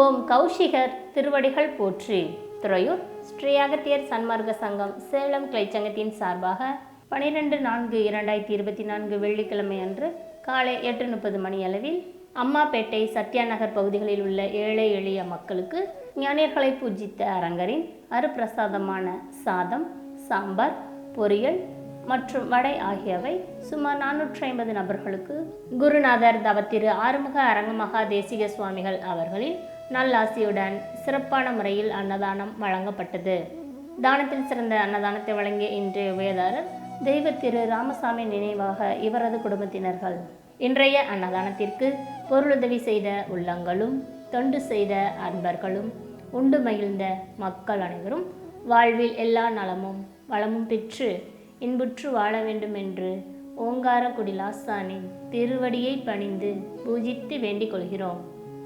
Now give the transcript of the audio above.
ஓம் கௌஷிகர் திருவடிகள் போற்றி. துறையூர் ஸ்ரீ அகத்தியர் சன்மார்க்க சங்கம் சேலம் கிளைச்சங்கத்தின் சார்பாக பனிரெண்டு நான்கு இரண்டாயிரத்தி இருபத்தி நான்கு வெள்ளிக்கிழமை அன்று காலை எட்டு முப்பது மணி அளவில் அம்மாப்பேட்டை சத்யா நகர் பகுதிகளில் உள்ள ஏழை எளிய மக்களுக்கு ஞானியர்களை பூஜித்த அரங்கரின் அருப்பிரசாதமான சாதம் சாம்பார் பொரியல் மற்றும் வடை ஆகியவை சுமார் நானூற்றி ஐம்பது நபர்களுக்கு குருநாதர் தவத்திரு ஆறுமுக அரங்கமகா தேசிக சுவாமிகள் அவர்களின் நல்லாசியுடன் சிறப்பான முறையில் அன்னதானம் வழங்கப்பட்டது. தானத்தில் சிறந்த அன்னதானத்தை வழங்கிய இன்றைய உபயதாரர் தெய்வ திரு ராமசாமி நினைவாக இவரது குடும்பத்தினர்கள் இன்றைய அன்னதானத்திற்கு பொருளுதவி செய்த உள்ளங்களும் தொண்டு செய்த அன்பர்களும் உண்டு மகிழ்ந்த மக்கள் அனைவரும் வாழ்வில் எல்லா நலமும் வளமும் பெற்று இன்புற்று வாழ வேண்டும் என்று ஓங்காரக்குடி லாசானின் திருவடியை பணிந்து பூஜித்து வேண்டிக் கொள்கிறோம்.